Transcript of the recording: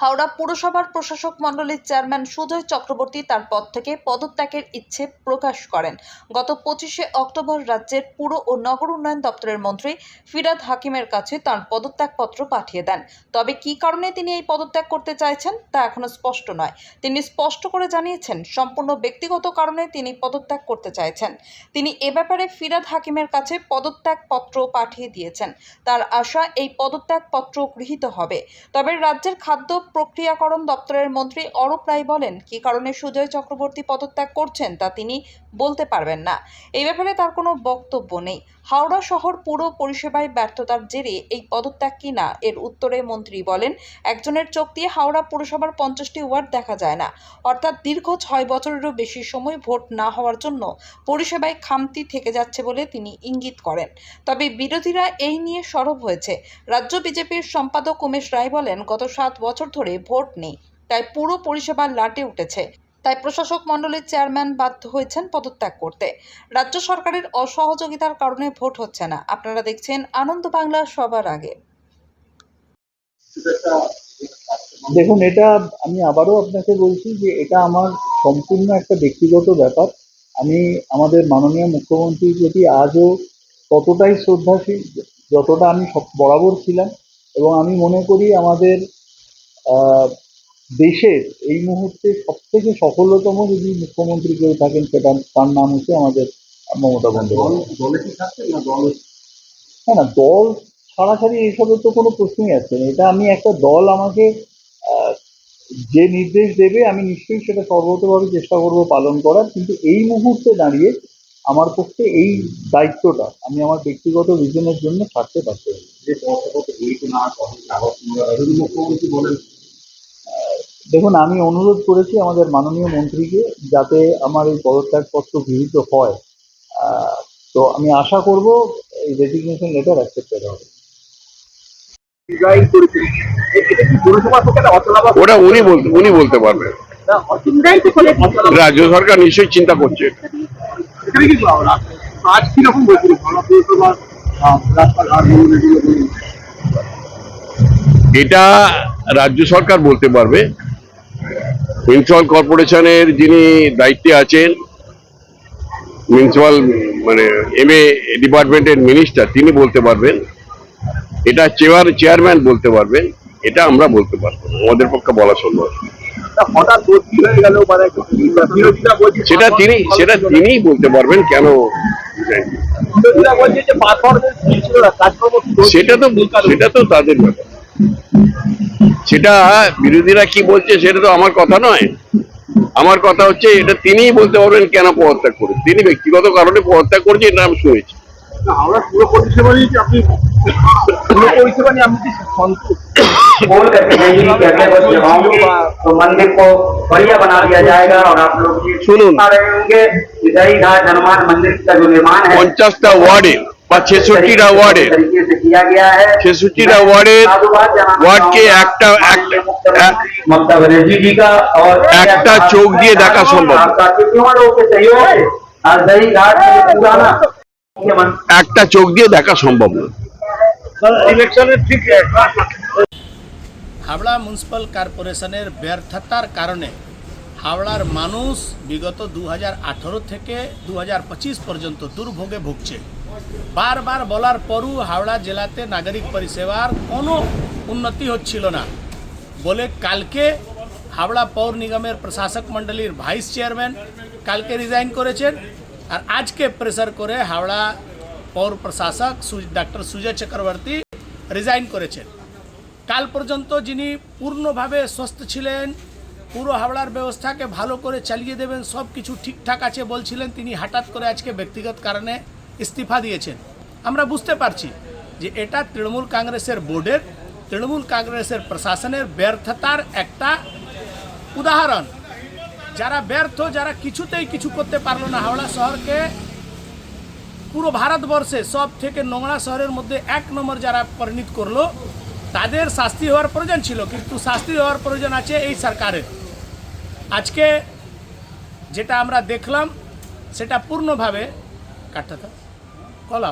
হাওড়া পুরসভার প্রশাসক মণ্ডলীর চেয়ারম্যান সুজয় চক্রবর্তী তার পদ থেকে পদত্যাগের ইচ্ছে প্রকাশ করেন। গত পঁচিশে অক্টোবর রাজ্যের পুর ও নগর উন্নয়ন দপ্তরের মন্ত্রী ফিরাদ হাকিমের কাছে তার পদত্যাগপত্র পাঠিয়ে দেন। তবে কী কারণে তিনি এই পদত্যাগ করতে চাইছেন তা এখনও স্পষ্ট নয়। তিনি স্পষ্ট করে জানিয়েছেন, সম্পূর্ণ ব্যক্তিগত কারণে তিনি পদত্যাগ করতে চাইছেন। তিনি এ ব্যাপারে ফিরাদ হাকিমের কাছে পদত্যাগপত্র পাঠিয়ে দিয়েছেন। তার আশা এই পদত্যাগপত্র গৃহীত হবে। তবে রাজ্যের খাদ্য প্রক্রিয়াকরণ দপ্তরের মন্ত্রী অরূপ রায় বলেন, কী কারণে সুজয় চক্রবর্তী পদত্যাগ করছেন তা তিনি বলতে পারবেন না। এই ব্যাপারে তার কোনো বক্তব্য নেই। হাওড়া শহর পুরো পরিষেবায় ব্যর্থতার জেরে এই পদত্যাগ কিনা এর উত্তরে মন্ত্রী বলেন, একজনের চোখ দিয়ে হাওড়া পুরসভার পঞ্চাশটি ওয়ার্ড দেখা যায় না। অর্থাৎ দীর্ঘ ছয় বছরেরও বেশি সময় ভোট না হওয়ার জন্য পরিষেবায় খামতি থেকে যাচ্ছে বলে তিনি ইঙ্গিত করেন। তবে বিরোধীরা এই নিয়ে সরব হয়েছে। রাজ্য বিজেপির সম্পাদক উমেশ রায় বলেন, গত সাত বছর ভোট নেই, তাই পুরো পরিষেবা লাটে উঠেছে। তাই প্রশাসক মণ্ডলীর চেয়ারম্যান বাধ্য হয়েছেন পদত্যাগ করতে। রাজ্য সরকারের অসহযোগিতার কারণে ভোট হচ্ছে না। আপনারা দেখছেন আনন্দ বাংলা সবার আগে। দেখুন, এটা আমি আবারও আপনাকে বলছি যে এটা আমার সম্পূর্ণ একটা ব্যক্তিগত ব্যাপার। আমি আমাদের মাননীয় মুখ্যমন্ত্রীর প্রতি আজও ততটাই শ্রদ্ধাশীল, যতটা আমি বরাবর ছিলাম। এবং আমি মনে করি আমাদের দেশের এই মুহূর্তে সব থেকে সফলতম যদি মুখ্যমন্ত্রী কেউ থাকেন সেটা তার নাম হচ্ছে আমাদের মমতা বন্দ্যোপাধ্যায়। থাকছে না দল? না না দল ছাড়াছাড়ি এইসবের তো কোনো প্রশ্নই আসছে না। এটা আমি একটা দল আমাকে যে নির্দেশ দেবে আমি নিশ্চয়ই সেটা সর্বতভাবে চেষ্টা করব পালন করার। কিন্তু এই মুহূর্তে দাঁড়িয়ে আমার পক্ষে এই দায়িত্বটা আমি আমার ব্যক্তিগত রিজনের জন্য ছাড়তে পারছি না। যে মুখ্যমন্ত্রী বলেন দেখুন আমি অনুরোধ করেছি আমাদের মাননীয় মন্ত্রীকে যাতে আমার এই পদত্যাগপত্র গৃহীত হয়। আহ, তো আমি আশা করব এই রেজিগনেশন লেটার অ্যাকসেপ্টেড হবে। ওটা উনি বলতে উনি বলতে পারবেন রাজ্য সরকার নিশ্চয়ই চিন্তা করছে। এটা রাজ্য সরকার বলতে পারবে। মিউনিসিপাল কর্পোরেশনের যিনি দায়িত্বে আছেন মিউনিসিপাল মানে এম এ ডিপার্টমেন্টের মিনিস্টার তিনি বলতে পারবেন। এটা চেয়ার চেয়ারম্যান বলতে পারবেন। এটা আমরা বলতে পারব আমাদের পক্ষে বলা সম্ভব মানে সেটা তিনি সেটা তিনিই বলতে পারবেন কেন? সেটা তো সেটা তো তাদের ব্যাপার। সেটা বিরোধীরা কি বলছে সেটা তো আমার কথা নয় আমার কথা হচ্ছে এটা তিনিই বলতে পারবেন কেন পদত্যাগ করে তিনি ব্যক্তিগত কারণে পদত্যাগ করছে এটা আমি শুনেছি না, আমরা পুরো পরিষেবা নিয়ে কি আপনি পুরো পরিষেবা নিয়ে আপনি কি সন্তুষ্ট बोल करके यही कहते हैं बस जवाओं की तो मंदिर को बढ़िया बना दिया जाएगा और आप लोग ये सुनो। आ रहे होंगे कि दही घाट हनुमान मंदिर का जो निर्माण है পঞ্চাশটা ওয়ার্ডে বা ছেষট্টিটা ওয়ার্ডের। ছেষট্টিটা ওয়ার্ডের ওয়ার্ডকে একটা একটা চোখ দিয়ে দেখা সম্ভব। একটা চোখ দিয়ে দেখা সম্ভব না। হাওড়া মিউনিসিপাল কর্পোরেশনের ব্যর্থতার কারণে হাওড়ার মানুষ বিগত দু হাজার আঠারো থেকে দু হাজার পঁচিশ পর্যন্ত দুর্ভোগে ভুগছে। বারবার বলার পরও হাওড়া জেলাতে নাগরিক পরিষেবার কোনো উন্নতি হচ্ছিল না। বলে কালকে হাওড়া পৌর নিগমের প্রশাসক মণ্ডলীর ভাইস চেয়ারম্যান কালকে রিজাইন করেছেন আর আজকে প্রেসার করে হাওড়া পৌর প্রশাসক ডক্টর সুজয় চক্রবর্তী রিজাইন করেছেন। কাল পর্যন্ত যিনি পূর্ণভাবে সুস্থ ছিলেন, পুরো হাওড়ার ব্যবস্থাকে ভালো করে চালিয়ে দেবেন সব কিছু ঠিকঠাক আছে বলছিলেন, তিনি হঠাৎ করে আজকে ব্যক্তিগত কারণে ইস্তিফা দিয়েছেন। আমরা বুঝতে পারছি যে এটা তৃণমূল কংগ্রেসের বোর্ডের, তৃণমূল কংগ্রেসের প্রশাসনের ব্যর্থতার একটা উদাহরণ। যারা ব্যর্থ, যারা কিছুতেই কিছু করতে পারল না, হাওড়া শহরকে, পুরো ভারতবর্ষে, সব থেকে নোংরা শহরের মধ্যে এক নম্বর যারা পরিণত করল, তাদের শাস্তি হওয়ার প্রয়োজন ছিল, কিন্তু শাস্তি হওয়ার প্রয়োজন আছে এই সরকারের। আজকে যেটা আমরা দেখলাম, সেটা পূর্ণভাবে কাটটা কলা